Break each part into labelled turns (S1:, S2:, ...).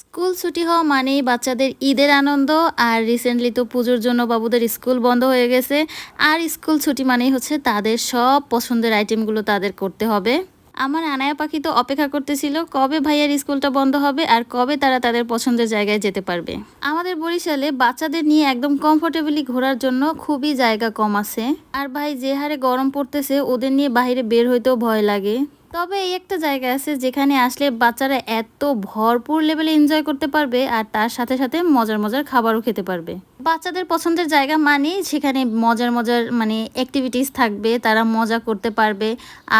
S1: School ছুটি হওয়া মানেই বাচ্চাদের ঈদের আনন্দ, আর রিসেন্টলি তো পুজোর জন্য বাবুদের স্কুল বন্ধ হয়ে গেছে। আর স্কুল ছুটি মানেই হচ্ছে তাদের সব পছন্দের আইটেমগুলো তাদের করতে হবে। আমার আনায়া পাখি তো অপেক্ষা করতেছিল, কবে ভাইয়ার স্কুলটা বন্ধ হবে আর কবে তারা তাদের পছন্দের জায়গায় যেতে পারবে। আমাদের বরিশালে বাচ্চাদের নিয়ে একদম কমফোর্টেবলি ঘোরার জন্য খুবই জায়গা কম আছে। আর ভাই যে হারে গরম পড়তেছে, ওদের নিয়ে বাইরে বের হইতেও ভয় লাগে। তবে এই একটা জায়গা আছে যেখানে আসলে বাচ্চারা এত ভরপুর লেভেলে এনজয় করতে পারবে আর তার সাথে সাথে মজার মজার খাবারও খেতে পারবে। বাচ্চাদের পছন্দের জায়গা মানে সেখানে মজার মজার মানে অ্যাক্টিভিটিস থাকবে, তারা মজা করতে পারবে,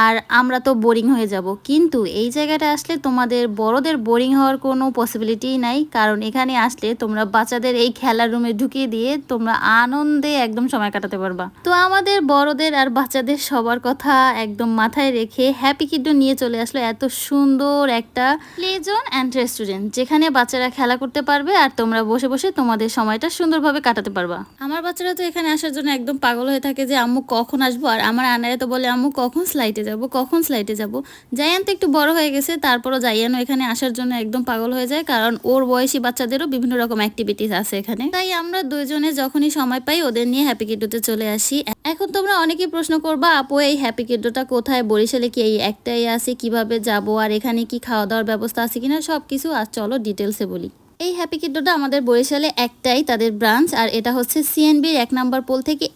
S1: আর আমরা তো বোরিং হয়ে যাব। কিন্তু এই জায়গাটা আসলে তোমাদের বড়দের বোরিং হওয়ার কোনো পসিবিলিটি নাই, কারণ এখানে আসলে তোমরা বাচ্চাদের এই খেলার রুমে ঢুকিয়ে দিয়ে তোমরা আনন্দে একদম সময় কাটাতে পারবা। তো আমাদের বড়দের আর বাচ্চাদের সবার কথা একদম মাথায় রেখে হ্যাপি কিডো নিয়ে চলে আসলো এত সুন্দর একটা প্লে জোন অ্যান্ড রেস্টুরেন্ট যেখানে বাচ্চারা খেলা করতে পারবে আর তোমরা বসে বসে তোমাদের সময়টা সুন্দরভাবে কাটাতে পারবা। আমার বাচ্চারা তো এখানে আসার জন্য একদম পাগল হয়ে থাকে যে, আম্মু, কখন আসব? আর আমার আনারে তো বলে, আম্মু, কখন স্লাইটে যাব? কখন স্লাইটে যাব? জায়ান তো একটু বড় হয়ে গেছে, তারপরও জায়ানও এখানে আসার জন্য একদম পাগল হয়ে যায়, কারণ ওর বয়সী বাচ্চাদেরও বিভিন্ন রকম অ্যাক্টিভিটিস আছে এখানে। তাই আমরা দুইজনে যখনই সময় পাই, ওদের নিয়ে হ্যাপি কিডোতে চলে আসি। এখন তোমরা অনেকেই প্রশ্ন করবা, আপু, এই হ্যাপি কিডোটা কোথায়? বরিশালে কি এই একটাই আছে? কীভাবে যাব? আর এখানে কি খাওয়া দাওয়ার ব্যবস্থা আছে কিনা? সব কিছু আর চলো ডিটেলসে বলি। এই হ্যাপি কিডোটা আমাদের বরিশালে একটাই, তাদের ব্রাঞ্চ, আর এটা হচ্ছে সিএনবির এক নাম্বার পোল থেকে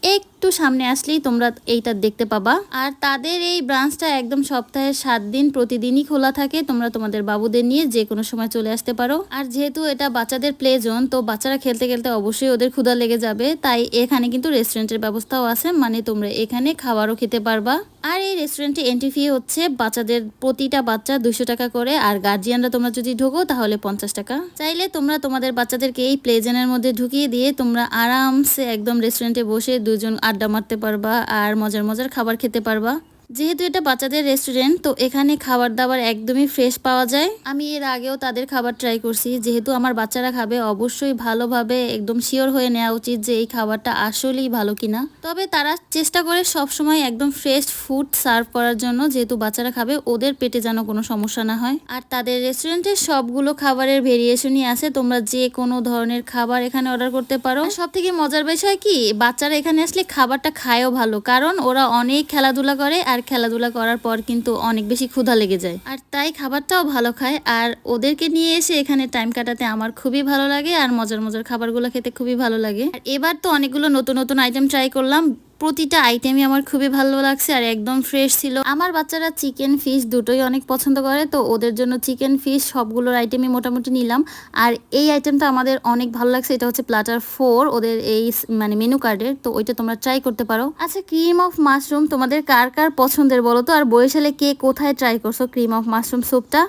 S1: একটু সামনে আসলেই তোমরা এইটা দেখতে পাবা। আর তাদের এই ব্রাঞ্চটা একদম সপ্তাহে সাত দিন প্রতিদিনই খোলা থাকে। তোমরা তোমাদের বাবুদের নিয়ে যে কোনো সময় চলে আসতে পারো। আর যেহেতু এটা বাচ্চাদের প্লে জোন তো বাচ্চারা খেলতে খেলতে অবশ্যই ওদের ক্ষুধা লেগে যাবে। তাই এখানে কিন্তু রেস্টুরেন্টের ব্যবস্থাও আছে। মানে তোমরা এখানে খাবারও খেতে পারবা। আর এই রেস্টুরেন্টে এন্ট্রি ফি হচ্ছে বাচ্চাদের প্রতিটা বাচ্চা দুশো টাকা করে। আর গার্জিয়ানরা তোমরা যদি ঢোকো, তাহলে পঞ্চাশ টাকা। চাইলে তোমরা তোমাদের বাচ্চাদেরকে এই প্লেজেনের মধ্যে ঢুকিয়ে দিয়ে তোমরা আরামসে একদম রেস্টুরেন্টে বসে দুজন আড্ডা মারতে পারবা আর মজার মজার খাবার খেতে পারবা। যেহেতু এটা বাচ্চাদের রেস্টুরেন্ট তো এখানে খাবার দাবার একদমই ফ্রেশ পাওয়া যায়। আমি এর আগেও তাদের খাবার ট্রাই করছি। যেহেতু আমার বাচ্চারা খাবে, অবশ্যই ভালোভাবে একদম শিওর হয়ে নেওয়া উচিত যে এই খাবারটা আসলেই ভালো কিনা। তবে তারা চেষ্টা করে সব সময় একদম ফ্রেশ ফুড সার্ভ করার জন্য। যেহেতু বাচ্চারা খাবে, ওদের পেটে যেন কোনো সমস্যা না হয়। আর তাদের রেস্টুরেন্টে সবগুলো খাবারের ভেরিয়েশনই আছে। তোমরা যে কোনো ধরনের খাবার এখানে অর্ডার করতে পারো। সব থেকে মজার বিষয় কি? বাচ্চারা এখানে আসলে খাবারটা খায়ও ভালো। কারণ ওরা অনেক খেলাধুলা করে আর খেলাধুলা করার পর কিন্তু অনেক বেশি ক্ষুধা লেগে যায়। আর তাই খাবারটাও ভালো খায়। আর ওদেরকে নিয়ে এসে এখানে টাইম কাটাতে আমার খুবই ভালো লাগে আর মজার মজার খাবারগুলো খেতে খুবই ভালো লাগে। আর এবার তো অনেকগুলো নতুন নতুন আইটেম ট্রাই করলাম। প্রতিটা আইটেমই আমার খুবই ভালো লাগছে আর একদম ফ্রেশ ছিল। আমার বাচ্চারা চিকেন ফিশ দুটোই অনেক পছন্দ করে, তো ওদের জন্য চিকেন ফিশ সবগুলোর আইটেমই মোটামুটি নিলাম। আর এই আইটেমটা আমাদের অনেক ভালো লাগছে, এটা হচ্ছে প্লাটার ফোর ওদের এই মানে মেনু কার্ডের তো ওইটা তোমরা ট্রাই করতে পারো। আচ্ছা ক্রিম অফ মাশরুম তোমাদের কার কার পছন্দের বলো তো? আর বরিশালে কে কোথায় ট্রাই করছ ক্রিম অফ মাশরুম স্যুপটা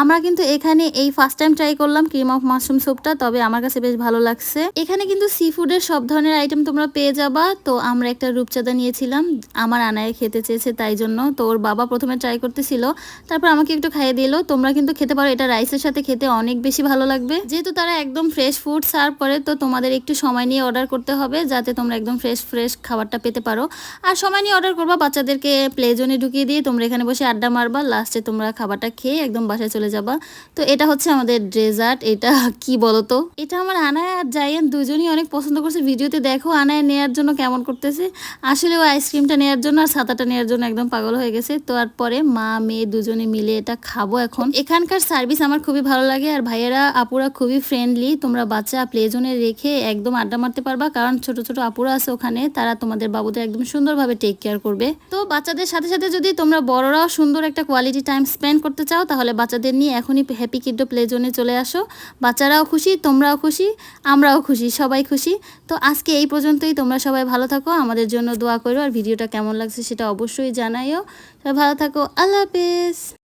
S1: আমরা কিন্তু এখানে এই ফার্স্ট টাইম ট্রাই করলাম ক্রিম অফ মাশরুম স্যুপটা তবে আমার কাছে বেশ ভালো লাগছে। এখানে কিন্তু সি ফুডের সব ধরনের আইটেম তোমরা পেয়ে যাবা। তো আমরা একটা রূপচাঁদা নিয়েছিলাম, আমার আনায় খেতে চেয়েছে তাই জন্য। তো ওর বাবা প্রথমে ট্রাই করতেছিল, তারপর আমাকে একটু খাইয়ে দিল। তোমরা কিন্তু খেতে পারো, এটা রাইসের সাথে খেতে অনেক বেশি ভালো লাগবে। যেহেতু তারা একদম ফ্রেশ ফুড সার্ভ করে, তো তোমাদের একটু সময় নিয়ে অর্ডার করতে হবে, যাতে তোমরা একদম ফ্রেশ ফ্রেশ খাবারটা পেতে পারো। আর সময় নিয়ে অর্ডার করবা, বাচ্চাদেরকে প্লে জোনে ঢুকিয়ে দিয়ে তোমরা এখানে বসে আড্ডা মারবা। লাস্টে তোমরা খাবারটা খেয়ে একদম বাসায় চলে যাবা। তো এটা হচ্ছে আমাদের ডেজার্ট এটা কি বলতো? এটা আমার আনায় আর জাইয়ান দুজনই অনেক পছন্দ করছে। ভিডিওতে দেখো আনায় নেয়ার জন্য কেমন করতেছে। আসলে ও আইসক্রিমটা নেওয়ার জন্য আর ছাতাটা নেওয়ার জন্য একদম পাগল হয়ে গেছে। তো আর পরে মা, মেয়ে দুজনে মিলে এটা খাব এখন। এখানকার সার্ভিস আমার খুবই ভালো লাগে আর ভাইয়েরা, আপুরা খুবই ফ্রেন্ডলি তোমরা বাচ্চা প্লে জোনে রেখে একদম আড্ডা মারতে পারবা। কারণ ছোট ছোট আপুরা আছে ওখানে, তারা তোমাদের বাবুদের একদম সুন্দরভাবে টেক কেয়ার করবে। তো বাচ্চাদের সাথে সাথে যদি তোমরা বড়রাও সুন্দর একটা কোয়ালিটি টাইম স্পেন্ড করতে চাও, তাহলে বাচ্চাদের নিয়ে এখনই হ্যাপি কিডো প্লে জোনে চলে আসো। বাচ্চারাও খুশি, তোমরাও খুশি, আমরাও খুশি, সবাই খুশি। তো আজকে এই পর্যন্তই, তোমরা সবাই ভালো থাকো, আমাদের জন্য দোয়া করো, আর ভিডিওটা কেমন লাগছে সেটা অবশ্যই জানাইও। সবাই ভালো থাকো, আল্লাহ হাফেজ।